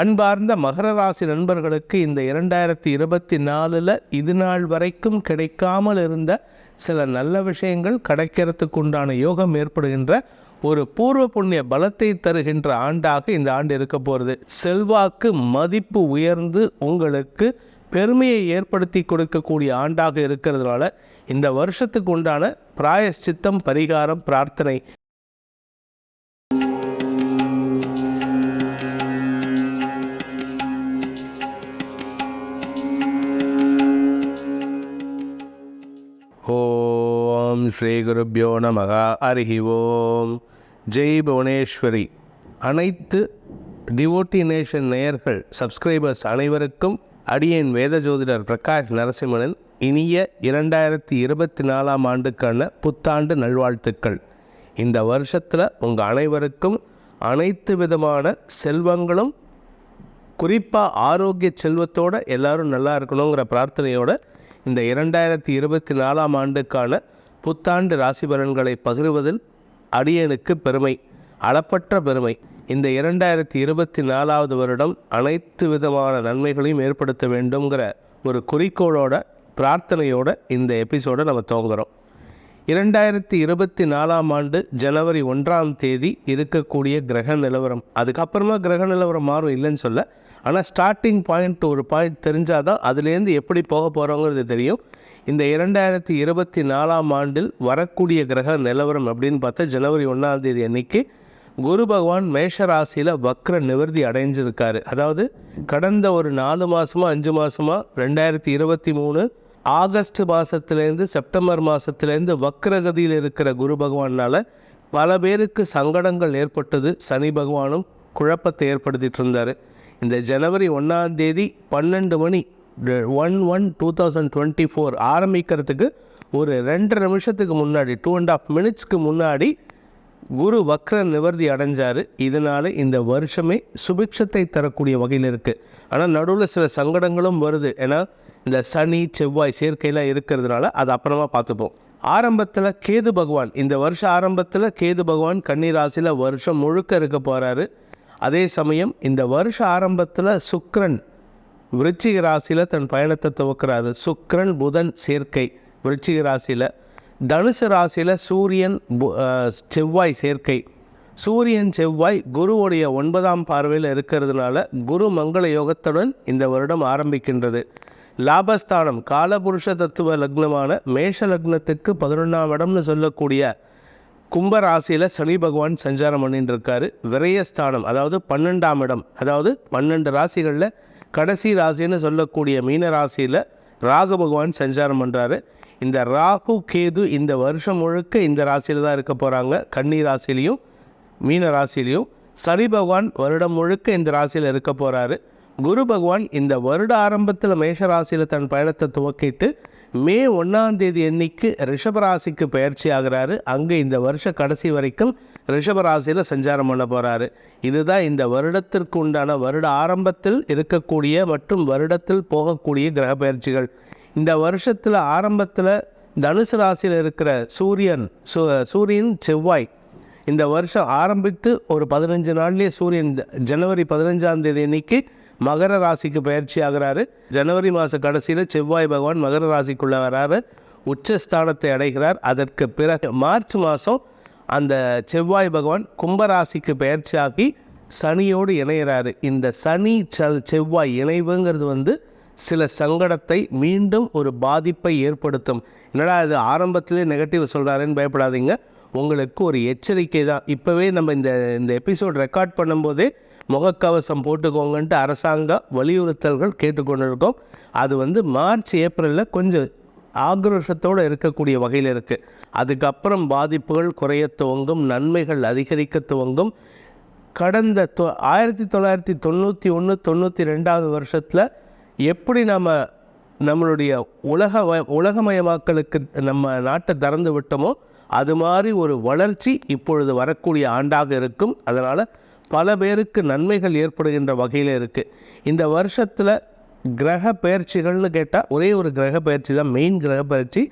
அன்பார்ந்த மகர ராசி நண்பர்களுக்கு இந்த இரண்டாயிரத்தி இருபத்தி நாலில் இது நாள் வரைக்கும் கிடைக்காமல் இருந்த சில நல்ல விஷயங்கள் கிடைக்கிறதுக்கு உண்டான யோகம் ஏற்படுகின்ற ஒரு பூர்வ புண்ணிய பலத்தை தருகின்ற ஆண்டாக இந்த ஆண்டு இருக்க போகிறது செல்வாக்கு மதிப்பு உயர்ந்து உங்களுக்கு பெருமையை ஏற்படுத்தி கொடுக்கக்கூடிய ஆண்டாக இருக்கிறதுனால இந்த வருஷத்துக்கு உண்டான பிராயஷ்சித்தம் பரிகாரம் பிரார்த்தனை ஸ்ரீகுருப்போ ஸ்ரீ குருப்பியோ நமக. ஓம் ஜெய் புவனேஸ்வரி. அனைத்து டிவோட்டி நேஷன் நேயர்கள் சப்ஸ்கிரைபர்ஸ் அனைவருக்கும் அடியேன் வேத ஜோதிடர் பிரகாஷ் நரசிம்மனின் இனிய இரண்டாயிரத்தி இருபத்தி நாலாம் ஆண்டுக்கான புத்தாண்டு நல்வாழ்த்துக்கள். இந்த வருஷத்தில் உங்கள் அனைவருக்கும் அனைத்து விதமான செல்வங்களும் குறிப்பாக ஆரோக்கிய செல்வத்தோட எல்லாரும் நல்லா இருக்கணுங்கிற பிரார்த்தனையோட இந்த இரண்டாயிரத்தி இருபத்தி நாலாம் ஆண்டுக்கான புத்தாண்டு ராசி பலன்களை பகிர்வதில் அடியனுக்கு பெருமை அளப்பற்ற பெருமை. இந்த இரண்டாயிரத்தி இருபத்தி நாலாவது வருடம் அனைத்து விதமான நன்மைகளையும் ஏற்படுத்த வேண்டுங்கிற ஒரு குறிக்கோளோட பிரார்த்தனையோட இந்த எபிசோடை நம்ம துவங்குறோம். இரண்டாயிரத்தி இருபத்தி நாலாம் ஆண்டு ஜனவரி ஒன்றாம் தேதி இருக்கக்கூடிய கிரக நிலவரம். அதுக்கப்புறமா கிரக நிலவரம் மாறும் இல்லைன்னு சொல்ல ஆனால் ஸ்டார்டிங் பாயிண்ட் ஒரு பாயிண்ட் தெரிஞ்சால் தான் அதுலேருந்து எப்படி போக போகிறோங்கிறது தெரியும். இந்த இரண்டாயிரத்தி இருபத்தி நாலாம் ஆண்டில் வரக்கூடிய கிரக நிலவரம் அப்படின்னு பார்த்தா ஜனவரி ஒன்றாம் தேதி அன்னைக்கு குரு பகவான் மேஷ ராசியில் வக்ர நிவர்த்தி அடைஞ்சிருக்காரு. அதாவது கடந்த ஒரு நாலு மாதமா அஞ்சு மாதமா ரெண்டாயிரத்தி இருபத்தி மூணு ஆகஸ்ட் மாதத்துலேருந்து செப்டம்பர் மாதத்துலேருந்து வக்ரகதியில் இருக்கிற குரு பகவானால் பல பேருக்கு சங்கடங்கள் ஏற்பட்டது. சனி பகவானும் குழப்பத்தை ஏற்படுத்திட்டு இருந்தார். இந்த ஜனவரி ஒன்றாம் தேதி பன்னெண்டு மணி one one two thousand twenty four ஆரம்பிக்கிறதுக்கு ஒரு ரெண்டரை நிமிஷத்துக்கு முன்னாடி டூ அண்ட் ஆஃப் மினிட்ஸ்க்கு முன்னாடி குரு வக்ர நிவர்த்தி அடைஞ்சார். இதனால் இந்த வருஷமே சுபிக்ஷத்தை தரக்கூடிய வகையில் இருக்குது ஆனால் நடுவில் சில சங்கடங்களும் வருது. ஏன்னா இந்த சனி செவ்வாய் சேர்க்கையெல்லாம் இருக்கிறதுனால அது அப்புறமா பார்த்துப்போம். ஆரம்பத்தில் கேது பகவான் இந்த வருஷ ஆரம்பத்தில் கேது பகவான் கன்னி ராசியில் வருஷம் முழுக்க இருக்க போகிறாரு அதே சமயம் இந்த வருஷ ஆரம்பத்தில் சுக்ரன் விருச்சிக ராசியில் தன் பயணத்தை துவக்கிறாரு. சுக்கரன் புதன் சேர்க்கை. விருச்சிக ராசியில் தனுசு ராசியில் சூரியன் பு- செவ்வாய் சேர்க்கை. சூரியன் செவ்வாய் குருவுடைய ஒன்பதாம் பார்வையில் இருக்கிறதுனால குரு மங்கள யோகத்துடன் இந்த வருடம் ஆரம்பிக்கின்றது. லாபஸ்தானம் காலபுருஷ தத்துவ லக்னமான மேஷ லக்னத்துக்கு பதினொன்றாம் இடம்னு சொல்லக்கூடிய கும்ப ராசியில் சனி பகவான் சஞ்சாரம் பண்ணிட்டு இருக்காரு. விரயஸ்தானம் அதாவது பன்னெண்டாம் இடம் அதாவது பன்னெண்டு ராசிகளில் கடைசி ராசின்னு சொல்லக்கூடிய மீன ராசியில் ராகு பகவான் சஞ்சாரம் பண்ணுறாரு இந்த ராகு கேது இந்த வருஷம் முழுக்க இந்த ராசியில் தான் இருக்க போகிறாங்க கன்னி ராசிலையும் மீன ராசிலையும் சனி பகவான் வருடம் முழுக்க இந்த ராசியில் இருக்க போகிறாரு குரு பகவான் இந்த வருட ஆரம்பத்தில் மேஷ ராசியில் தன் பயணத்தை துவக்கிட்டு மே ஒன்றாம் தேதி எண்ணிக்கு ரிஷபராசிக்கு பயிற்சி ஆகிறாரு. அங்கே இந்த வருஷ கடைசி வரைக்கும் ரிஷபராசியில் சஞ்சாரம் பண்ண போகிறாரு இதுதான் இந்த வருடத்திற்கு உண்டான வருட ஆரம்பத்தில் இருக்கக்கூடிய மற்றும் வருடத்தில் போகக்கூடிய கிரக பயிற்சிகள். இந்த வருஷத்தில் ஆரம்பத்தில் தனுசு ராசியில் இருக்கிற சூரியன் சூ சூரியன் செவ்வாய். இந்த வருஷம் ஆரம்பித்து ஒரு பதினஞ்சு நாள்லேயே சூரியன் ஜனவரி பதினஞ்சாம் தேதி அன்னைக்கு மகர ராசிக்கு பயிற்சி ஆகிறாரு. ஜனவரி மாத கடைசியில் செவ்வாய் பகவான் மகர ராசிக்குள்ளே வராரு. உச்சஸ்தானத்தை அடைகிறார். அதற்கு பிறகு மார்ச் மாதம் அந்த செவ்வாய் பகவான் கும்பராசிக்கு பயிற்சியாகி சனியோடு இணையிறாரு. இந்த சனி ச செவ்வாய் இணைவுங்கிறது வந்து சில சங்கடத்தை மீண்டும் ஒரு பாதிப்பை ஏற்படுத்தும். என்னடா இது ஆரம்பத்திலே நெகட்டிவ் சொல்கிறாருன்னு பயப்படாதீங்க. உங்களுக்கு ஒரு எச்சரிக்கை தான். இப்போவே நம்ம இந்த இந்த எபிசோட் ரெக்கார்ட் பண்ணும்போதே முகக்கவசம் போட்டுக்கோங்கன்ட்டு அரசாங்க வலியுறுத்தல்கள் கேட்டுக்கொண்டிருக்கோம். அது வந்து மார்ச் ஏப்ரலில் கொஞ்சம் ஆக்ரோஷத்தோடு இருக்கக்கூடிய வகையில் இருக்குது அதுக்கப்புறம் பாதிப்புகள் குறைய துவங்கும் நன்மைகள் அதிகரிக்க துவங்கும். கடந்த தொ ஆயிரத்தி தொள்ளாயிரத்தி தொண்ணூற்றி ஒன்று தொண்ணூற்றி ரெண்டாவது வருஷத்தில் எப்படி நம்ம நம்மளுடைய உலக வ- உலகமயமாக்கலுக்கு நம்ம நாட்டை திறந்து விட்டோமோ அது மாதிரி ஒரு வளர்ச்சி இப்பொழுது வரக்கூடிய ஆண்டாக இருக்கும். அதனால் பல பேருக்கு நன்மைகள் ஏற்படுகின்ற வகையில் இருக்குது இந்த வருஷத்தில் கிரக பயிற்சிகள்னு கேட்டால் ஒரே ஒரு கிரக பயிற்சி தான் மெயின் கிரக பயிற்சி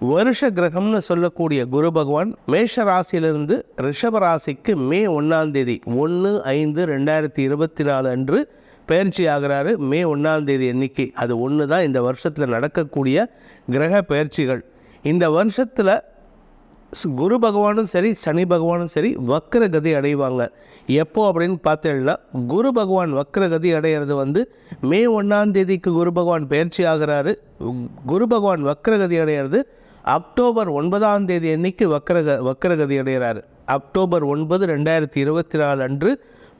வருஷ கிரகம்னு சொல்லக்கூடிய குரு பகவான் மேஷ ராசியிலிருந்து ரிஷப ராசிக்கு மே ஒன்றாம் தேதி ஒன்று ஐந்து ரெண்டாயிரத்தி இருபத்தி நாலு அன்று பயிற்சி ஆகிறாரு. மே ஒன்றாம் தேதி எண்ணிக்கை அது ஒன்று தான் இந்த வருஷத்தில் நடக்கக்கூடிய கிரக பயிற்சிகள் இந்த வருஷத்தில் குரு பகவானும் சரி சனி பகவானும் சரி வக்கரகதி அடைவாங்க. எப்போ அப்படின்னு பார்த்தேன்னா குரு பகவான் வக்கரகதி அடையிறது வந்து மே ஒன்றாம் தேதிக்கு குரு பகவான் பயிற்சி ஆகிறாரு. குரு பகவான் வக்கரகதி அடையிறது அக்டோபர் ஒன்பதாம் தேதி அன்னைக்கு வக்கரக வக்கரகதி அடைகிறாரு. அக்டோபர் ஒன்பது ரெண்டாயிரத்தி இருபத்தி நாலு அன்று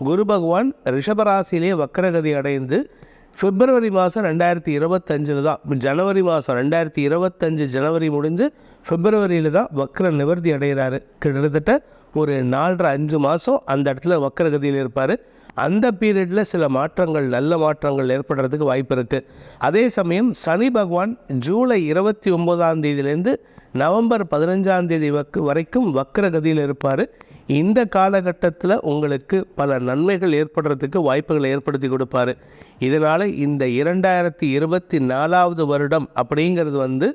குரு பகவான் ரிஷபராசியிலே வக்கரகதி அடைந்து பிப்ரவரி மாதம் ரெண்டாயிரத்தி இருபத்தஞ்சில் தான் ஜனவரி மாதம் ரெண்டாயிரத்தி இருபத்தஞ்சு ஜனவரி முடிஞ்சு பிப்ரவரியில் தான் வக்ர நிவர்த்தி அடைகிறாரு. கிட்டத்தட்ட ஒரு நாலரை அஞ்சு மாதம் அந்த இடத்துல வக்ரகதியில் இருப்பார். அந்த பீரியடில் சில மாற்றங்கள் நல்ல மாற்றங்கள் ஏற்படுறதுக்கு வாய்ப்பு இருக்குது அதே சமயம் சனி பகவான் ஜூலை இருபத்தி ஒம்போதாம் தேதியிலேருந்து நவம்பர் பதினஞ்சாம் தேதி வக்கு வரைக்கும் வக்ரகதியில் இருப்பார். இந்த காலகட்டத்தில் உங்களுக்கு பல நன்மைகள் ஏற்படுறதுக்கு வாய்ப்புகளை ஏற்படுத்தி கொடுப்பாரு. இதனால் இந்த இரண்டாயிரத்தி இருபத்தி நாலாவது வருடம் அப்படிங்கிறது வந்து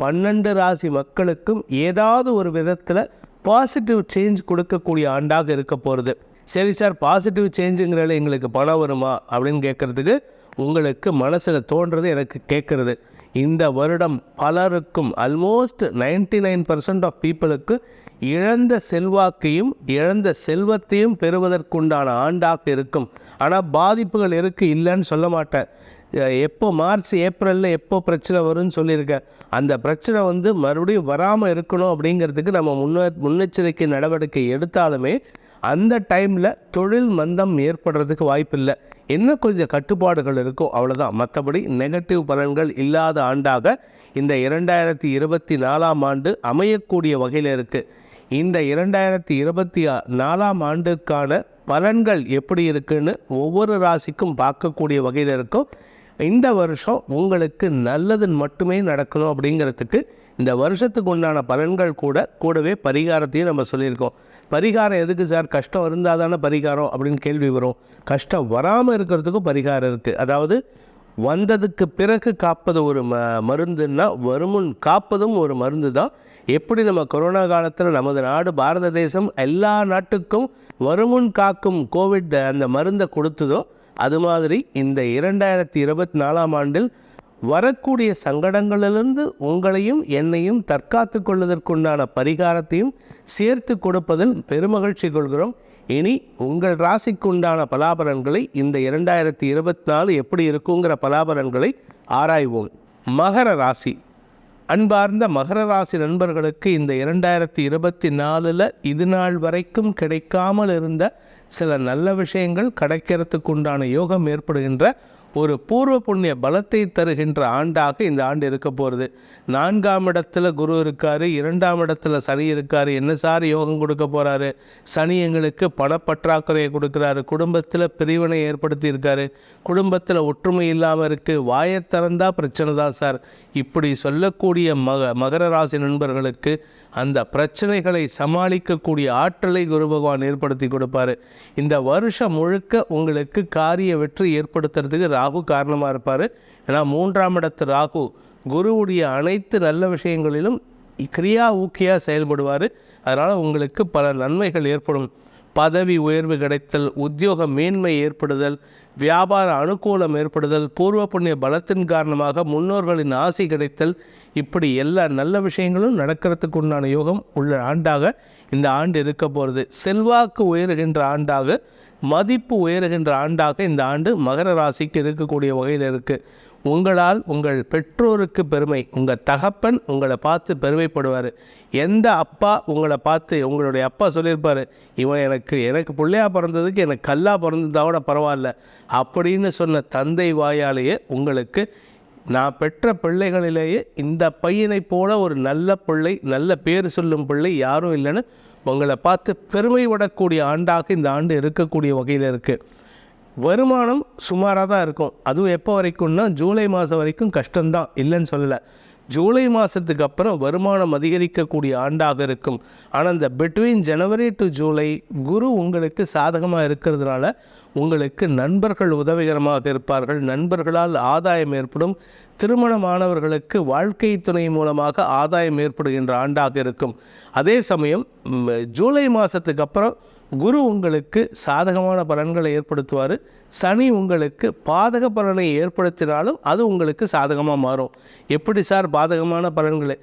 பன்னெண்டு ராசி மக்களுக்கும் ஏதாவது ஒரு விதத்தில் பாசிட்டிவ் சேஞ்ச் கொடுக்கக்கூடிய ஆண்டாக இருக்க போகிறது சரி சார் பாசிட்டிவ் சேஞ்சுங்கிறதுல எங்களுக்கு பணம் வருமா? அப்படின்னு கேட்குறதுக்கு உங்களுக்கு மனசில் தோன்றது எனக்கு கேட்குறது இந்த வருடம் பலருக்கும் ஆல்மோஸ்ட் 99% நைன் பர்சன்ட் ஆஃப் பீப்புளுக்கு இழந்த செல்வாக்கையும் இழந்த செல்வத்தையும் பெறுவதற்குண்டான ஆண்டாக இருக்கும். ஆனால் பாதிப்புகள் இருக்குது இல்லைன்னு சொல்ல மாட்டேன். எப்போ மார்ச் ஏப்ரலில் எப்போ பிரச்சனை வரும்னு சொல்லியிருக்கேன் அந்த பிரச்சனை வந்து மறுபடியும் வராமல் இருக்கணும் அப்படிங்கிறதுக்கு நம்ம முன்ன முன்னெச்சரிக்கை நடவடிக்கை எடுத்தாலுமே அந்த டைமில் தொழில் மந்தம் ஏற்படுறதுக்கு வாய்ப்பில்லை. என்ன கொஞ்சம் கட்டுப்பாடுகள் இருக்கும். அவ்வளோதான் மற்றபடி நெகட்டிவ் பலன்கள் இல்லாத ஆண்டாக இந்த இரண்டாயிரத்தி இருபத்தி நாலாம் ஆண்டு அமையக்கூடிய வகையில் இருக்குது இந்த இரண்டாயிரத்தி இருபத்தி ஆ- நாலாம் ஆண்டுக்கான பலன்கள் எப்படி இருக்குன்னு ஒவ்வொரு ராசிக்கும் பார்க்கக்கூடிய வகையில் இருக்கும். இந்த வருஷம் உங்களுக்கு நல்லது மட்டுமே நடக்கணும் அப்படிங்கிறதுக்கு இந்த வருஷத்துக்கு உண்டான பலன்கள் கூட கூடவே பரிகாரத்தையும் நம்ம சொல்லியிருக்கோம். பரிகாரம் எதுக்கு சார்? கஷ்டம் இருந்தால் தானே பரிகாரம் அப்படின்னு கேள்வி வரும். கஷ்டம் வராமல் இருக்கிறதுக்கும் பரிகாரம் இருக்குது அதாவது வந்ததுக்கு பிறகு காப்பது ஒரு ம மருந்துன்னா வருமுன் காப்பதும் ஒரு மருந்து தான் எப்படி நம்ம கொரோனா காலத்தில் நமது நாடு பாரத தேசம் எல்லா நாட்டுக்கும் வருமுன் காக்கும் கோவிட் அந்த மருந்தை கொடுத்ததோ அது மாதிரி இந்த இரண்டாயிரத்தி இருபத்தி நாலாம் ஆண்டில் வரக்கூடிய சங்கடங்களிலிருந்து உங்களையும் என்னையும் தற்காத்து கொள்வதற்குண்டான பரிகாரத்தையும் சேர்த்து கொடுப்பதில் பெருமகிழ்ச்சி கொள்கிறோம். இனி உங்கள் ராசிக்குண்டான பலாபலன்களை இந்த இரண்டாயிரத்தி இருபத்தி நாலு எப்படி இருக்குங்கிற பலாபலன்களை ஆராய்வோம். மகர ராசி. அன்பார்ந்த மகர ராசி நண்பர்களுக்கு இந்த இரண்டாயிரத்தி இருபத்தி நாலில் இது நாள் வரைக்கும் கிடைக்காமல் இருந்த சில நல்ல விஷயங்கள் கிடைக்கிறதுக்கு உண்டான யோகம் ஏற்படுகின்ற ஒரு பூர்வ புண்ணிய பலத்தை தருகின்ற ஆண்டாக இந்த ஆண்டு இருக்க போகிறது நான்காம் இடத்துல குரு இருக்கார் இரண்டாம் இடத்துல சனி இருக்கார் என்ன சார் யோகம் கொடுக்க போகிறாரு சனி எங்களுக்கு பணப்பற்றாக்குறையை கொடுக்குறாரு குடும்பத்தில் பிரிவினை ஏற்படுத்தி இருக்காரு குடும்பத்தில் ஒற்றுமை இல்லாமல் இருக்குது வாயை திறந்தால் பிரச்சனை தான் சார். இப்படி சொல்லக்கூடிய மக மகர ராசி நண்பர்களுக்கு அந்த பிரச்சனைகளை சமாளிக்கக்கூடிய ஆற்றலை குரு பகவான் ஏற்படுத்தி கொடுப்பாரு. இந்த வருஷம் முழுக்க உங்களுக்கு காரிய வெற்றி ஏற்படுத்துறதுக்கு ராகு காரணமாக இருப்பார். ஏன்னா மூன்றாம் இடத்து ராகு குருவுடைய அனைத்து நல்ல விஷயங்களிலும் கிரியா ஊக்கியாக செயல்படுவார். அதனால் உங்களுக்கு பல நன்மைகள் ஏற்படும். பதவி உயர்வு கிடைத்தல் உத்தியோக மேன்மை ஏற்படுதல் வியாபார அனுகூலம் ஏற்படுதல் பூர்வ புண்ணிய பலத்தின் காரணமாக முன்னோர்களின் ஆசை கிடைத்தல் இப்படி எல்லா நல்ல விஷயங்களும் நடக்கிறதுக்கு உண்டான யோகம் உள்ள ஆண்டாக இந்த ஆண்டு இருக்க போகிறது செல்வாக்கு உயருகின்ற ஆண்டாக மதிப்பு உயருகின்ற ஆண்டாக இந்த ஆண்டு மகர ராசிக்கு இருக்கக்கூடிய வகையில் இருக்குது உங்களால் உங்கள் பெற்றோருக்கு பெருமை உங்கள் தகப்பன் உங்களை பார்த்து பெருமைப்படுவார். எந்த அப்பா உங்களை பார்த்து உங்களுடைய அப்பா சொல்லியிருப்பார் இவன் எனக்கு எனக்கு பிள்ளையா பிறந்ததுக்கு எனக்கு கல்லா பிறந்ததா கூட பரவாயில்ல அப்படின்னு சொன்ன தந்தை வாயாலேயே உங்களுக்கு நான் பெற்ற பிள்ளைகளிலேயே இந்த பையனைப் போல ஒரு நல்ல பிள்ளை நல்ல பேர் சொல்லும் பிள்ளை யாரும் இல்லைன்னு உங்களை பார்த்து பெருமை விடக்கூடிய ஆண்டாக இந்த ஆண்டு இருக்கக்கூடிய வகையில் இருக்குது வருமானம் சுமாராக தான் இருக்கும். அதுவும் எப்போ வரைக்கும்னா ஜூலை மாதம் வரைக்கும் கஷ்டம்தான். இல்லைன்னு சொல்லலை. ஜூலை மாதத்துக்கு அப்புறம் வருமானம் அதிகரிக்கக்கூடிய ஆண்டாக இருக்கும். ஆனால் இந்த between January to July Guru உங்களுக்கு சாதகமாக இருக்கிறதுனால உங்களுக்கு நண்பர்கள் உதவிகரமாக இருப்பார்கள். நண்பர்களால் ஆதாயம் ஏற்படும். திருமணமானவர்களுக்கு வாழ்க்கை துணை மூலமாக ஆதாயம் ஏற்படுகின்ற ஆண்டாக இருக்கும். அதே சமயம் ஜூலை மாதத்துக்கு அப்புறம் குரு உங்களுக்கு சாதகமான பலன்களை ஏற்படுத்துவார். சனி உங்களுக்கு பாதக பலனை ஏற்படுத்தினாலும் அது உங்களுக்கு சாதகமாக மாறும். எப்படி சார் பாதகமான பலன்களை?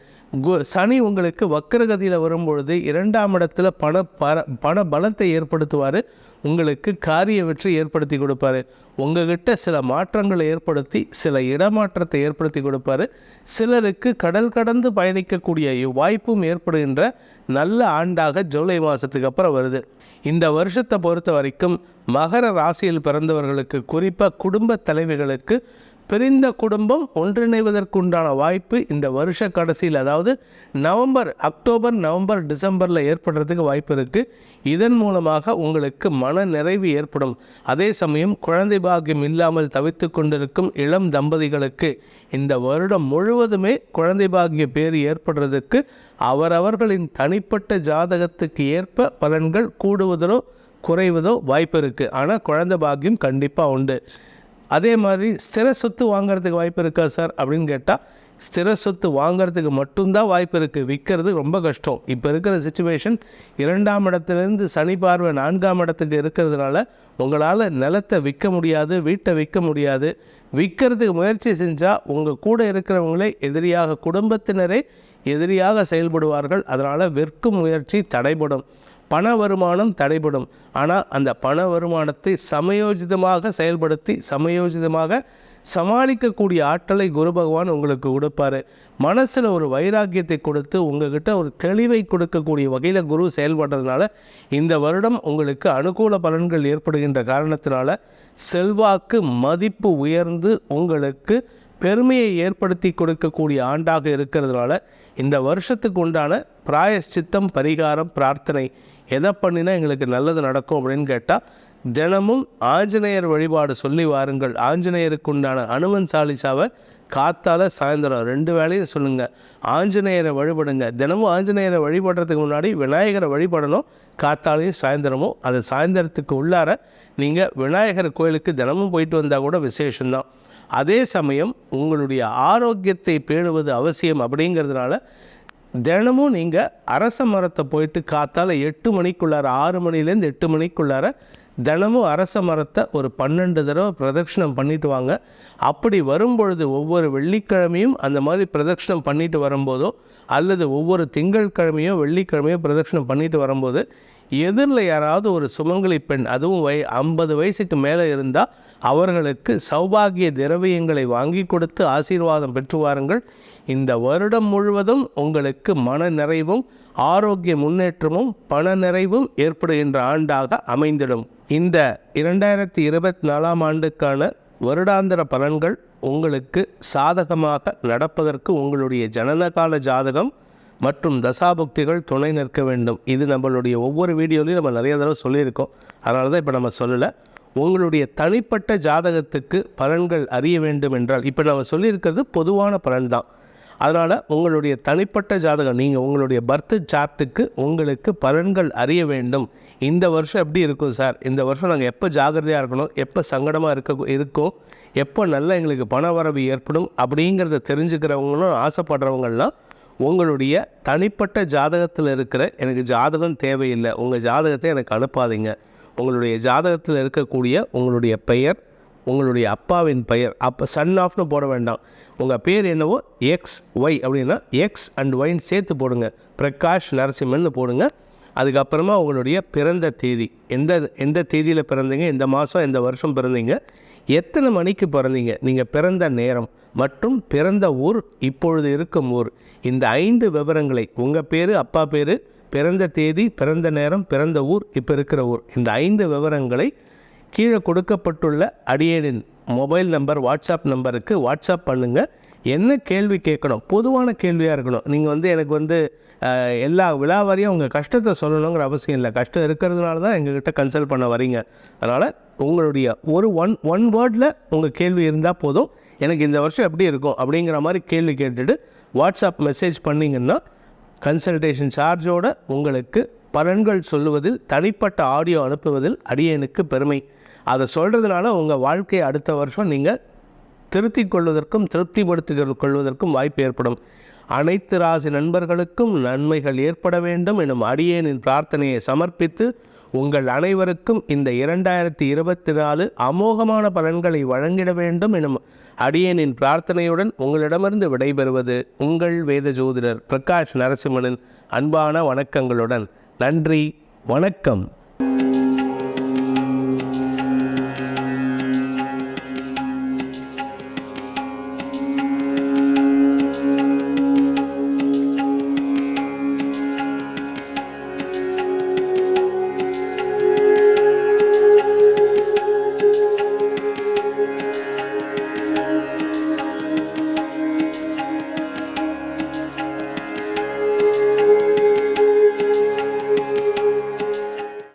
கு சனி உங்களுக்கு வக்கரகதியில் வரும்பொழுது இரண்டாம் இடத்துல பண பர பண பலத்தை ஏற்படுத்துவார். உங்களுக்கு காரிய வெற்றி ஏற்படுத்தி கொடுப்பாரு. உங்ககிட்ட சில மாற்றங்களை ஏற்படுத்தி சில இடமாற்றத்தை ஏற்படுத்தி கொடுப்பாரு. சிலருக்கு கடல் கடந்து பயணிக்கக்கூடிய வாய்ப்பும் ஏற்படுகின்ற நல்ல ஆண்டாக ஜூலை மாதத்துக்கு அப்புறம் வருது. இந்த வருஷத்தை பொறுத்த வரைக்கும் மகர ராசியில் பிறந்தவர்களுக்கு குறிப்பாக குடும்ப தலைவிகளுக்கு பிரிந்த குடும்பம் ஒன்றிணைவதற்குண்டான வாய்ப்பு இந்த வருஷ கடைசியில் அதாவது நவம்பர் அக்டோபர் நவம்பர் டிசம்பரில் ஏற்படுறதுக்கு வாய்ப்பு இருக்குது இதன் மூலமாக உங்களுக்கு மன நிறைவு ஏற்படும். அதே சமயம் குழந்தை பாகியம் இல்லாமல் தவித்து கொண்டிருக்கும் இளம் தம்பதிகளுக்கு இந்த வருடம் முழுவதுமே குழந்தை பாகிய பேர் ஏற்படுறதுக்கு அவரவர்களின் தனிப்பட்ட ஜாதகத்துக்கு ஏற்ப பலன்கள் கூடுவதோ குறைவதோ வாய்ப்பு இருக்குது ஆனால் குழந்தை பாக்கியம் கண்டிப்பாக உண்டு. அதே மாதிரி ஸ்திர சொத்து வாங்குறதுக்கு வாய்ப்பு இருக்கா சார்? அப்படின்னு கேட்டால் ஸ்திர சொத்து வாங்குறதுக்கு மட்டும்தான் வாய்ப்பு இருக்குது விற்கிறது ரொம்ப கஷ்டம். இப்போ இருக்கிற சுச்சுவேஷன் இரண்டாம் இடத்துலேருந்து சனி பார்வை நான்காம் இடத்துக்கு இருக்கிறதுனால உங்களால் நிலத்தை விற்க முடியாது வீட்டை விற்க முடியாது. விற்கிறதுக்கு முயற்சி செஞ்சால் உங்கள் கூட இருக்கிறவங்களே எதிரியாக குடும்பத்தினரே எதிரியாக செயல்படுவார்கள். அதனால் விற்கும் முயற்சி தடைபடும். பண வருமானம் தடைபடும். ஆனால் அந்த பண வருமானத்தை சமயோஜிதமாக செயல்படுத்தி சமயோஜிதமாக சமாளிக்கக்கூடிய ஆற்றலை குரு பகவான் உங்களுக்கு கொடுப்பாரு. மனசில் ஒரு வைராக்கியத்தை கொடுத்து உங்ககிட்ட ஒரு தெளிவை கொடுக்கக்கூடிய வகையில் குரு செயல்படுறதுனால இந்த வருடம் உங்களுக்கு அனுகூல பலன்கள் ஏற்படுகின்ற காரணத்தினால செல்வாக்கு மதிப்பு உயர்ந்து உங்களுக்கு பெருமையை ஏற்படுத்தி கொடுக்கக்கூடிய ஆண்டாக இருக்கிறதுனால இந்த வருஷத்துக்கு உண்டான பிராயஷ்சித்தம் பரிகாரம் பிரார்த்தனை எதை பண்ணினா எங்களுக்கு நல்லது நடக்கும் அப்படின்னு கேட்டால் தினமும் ஆஞ்சநேயர் வழிபாடு சொல்லி வாருங்கள். ஆஞ்சநேயருக்கு உண்டான அனுமன் சாலிசாவை காத்தால் சாயந்தரம் ரெண்டு வேளையும் சொல்லுங்கள் ஆஞ்சநேயரை வழிபடுங்க. தினமும் ஆஞ்சநேயரை வழிபடுறதுக்கு முன்னாடி விநாயகரை வழிபடணும். காத்தாலையும் சாயந்தரமும். அது சாயந்தரத்துக்கு உள்ளார நீங்கள் விநாயகர் கோயிலுக்கு தினமும் போயிட்டு வந்தால் கூட விசேஷம்தான். அதே சமயம் உங்களுடைய ஆரோக்கியத்தை பேணுவது அவசியம் அப்படிங்கிறதுனால தினமும் நீங்கள் அரச மரத்தை போயிட்டு காத்தால் எட்டு மணிக்குள்ளார ஆறு மணிலேருந்து எட்டு மணிக்குள்ளார தினமும் அரச மரத்தை ஒரு பன்னெண்டு தடவை பிரதட்சிணம் பண்ணிட்டு வாங்க. அப்படி வரும்பொழுது ஒவ்வொரு வெள்ளிக்கிழமையும் அந்த மாதிரி பிரதட்சிணம் பண்ணிட்டு வரும்போதோ அல்லது ஒவ்வொரு திங்கட்கிழமையோ வெள்ளிக்கிழமையோ பிரதட்சிணம் பண்ணிட்டு வரும்போது எதிரில் யாராவது ஒரு சுமங்கலி பெண் அதுவும் வய ஐம்பது வயசுக்கு மேலே இருந்தால் அவர்களுக்கு சௌபாகிய திரவியங்களை வாங்கி கொடுத்து ஆசீர்வாதம் பெற்று வாருங்கள். இந்த வருடம் முழுவதும் உங்களுக்கு மன நிறைவும் ஆரோக்கிய முன்னேற்றமும் பண நிறைவும் ஏற்படுகின்ற ஆண்டாக அமைந்திடும். இந்த இரண்டாயிரத்தி இருபத்தி நாலாம் ஆண்டுக்கான வருடாந்திர பலன்கள் உங்களுக்கு சாதகமாக நடப்பதற்கு உங்களுடைய ஜனனகால ஜாதகம் மற்றும் தசாபுக்திகள் துணை நிற்க வேண்டும். இது நம்மளுடைய ஒவ்வொரு வீடியோலையும் நம்ம நிறைய தடவை சொல்லியிருக்கோம். அதனால தான் இப்போ நம்ம சொல்லலை. உங்களுடைய தனிப்பட்ட ஜாதகத்துக்கு பலன்கள் அறிய வேண்டும் என்றால் இப்போ நம்ம சொல்லியிருக்கிறது பொதுவான பலன் தான் அதனால் உங்களுடைய தனிப்பட்ட ஜாதகம் நீங்கள் உங்களுடைய பர்த் சார்ட்டுக்கு உங்களுக்கு பலன்கள் அறிய வேண்டும். இந்த வருஷம் எப்படி இருக்கும் சார்? இந்த வருஷம் நாங்கள் எப்போ ஜாகிரதையாக இருக்கணும்? எப்போ சங்கடமாக இருக்க இருக்கும் எப்போ நல்ல எங்களுக்கு பண வரவு ஏற்படும்? அப்படிங்கிறத தெரிஞ்சுக்கிறவங்களும் ஆசைப்படுறவங்கள்லாம் உங்களுடைய தனிப்பட்ட ஜாதகத்தில் இருக்கிற எனக்கு ஜாதகம் தேவையில்லை. உங்கள் ஜாதகத்தை எனக்கு அனுப்பாதீங்க. உங்களுடைய ஜாதகத்தில் இருக்கக்கூடிய உங்களுடைய பெயர் உங்களுடைய அப்பாவின் பெயர் அப்போ சன் ஆஃப்னு போட வேண்டாம். உங்கள் பேர் என்னவோ? எக்ஸ் ஒய் அப்படின்னா எக்ஸ் அண்ட் ஒய்ன்னு சேர்த்து போடுங்க. பிரகாஷ் நரசிம்மன்னு போடுங்க. அதுக்கப்புறமா உங்களுடைய பிறந்த தேதி. எந்த எந்த தேதியில் பிறந்தீங்க? எந்த மாதம் எந்த வருஷம் பிறந்தீங்க? எத்தனை மணிக்கு பிறந்தீங்க? நீங்கள் பிறந்த நேரம் மற்றும் பிறந்த ஊர் இப்பொழுது இருக்கும் ஊர். இந்த ஐந்து விவரங்களை உங்கள் பேர் அப்பா பேர் பிறந்த தேதி பிறந்த நேரம் பிறந்த ஊர் இப்போ இருக்கிற ஊர். இந்த ஐந்து விவரங்களை கீழே கொடுக்கப்பட்டுள்ள அடியனின் மொபைல் நம்பர் வாட்ஸ்அப் நம்பருக்கு வாட்ஸ்அப் பண்ணுங்கள் என்ன கேள்வி கேட்கணும்? பொதுவான கேள்வியாக இருக்கணும். நீங்கள் வந்து எனக்கு வந்து எல்லா விழாவரையும் உங்கள் கஷ்டத்தை சொல்லணுங்கிற அவசியம் இல்லை. கஷ்டம் இருக்கிறதுனால தான் எங்ககிட்ட கன்சல்ட் பண்ண வரீங்க. அதனால் உங்களுடைய ஒரு ஒன் ஒன் வேர்டில் உங்கள் கேள்வி இருந்தால் போதும். எனக்கு இந்த வருஷம் எப்படி இருக்கும் அப்படிங்கிற மாதிரி கேள்வி கேட்டுட்டு வாட்ஸ்அப் மெசேஜ் பண்ணிங்கன்னா கன்சல்டேஷன் சார்ஜோடு உங்களுக்கு பலன்கள் சொல்லுவதில் தனிப்பட்ட ஆடியோ அனுப்புவதில் அடியேனுக்கு பெருமை. அதை சொல்கிறதுனால உங்கள் வாழ்க்கையை அடுத்த வருஷம் நீங்கள் திருத்திக் கொள்வதற்கும் திருப்திப்படுத்திக் கொள்வதற்கும் வாய்ப்பு ஏற்படும். அனைத்து ராசி நண்பர்களுக்கும் நன்மைகள் ஏற்பட வேண்டும் எனும் அடியேனின் பிரார்த்தனையை சமர்ப்பித்து உங்கள் அனைவருக்கும் இந்த இரண்டாயிரத்தி இருபத்தி நாலு அமோகமான பலன்களை வழங்கிட வேண்டும் எனும் அடியேனின் பிரார்த்தனையுடன் உங்களிடமிருந்து விடைபெறுவது உங்கள் வேத ஜோதிடர் பிரகாஷ் நரசிம்மனின் அன்பான வணக்கங்களுடன். நன்றி வணக்கம்.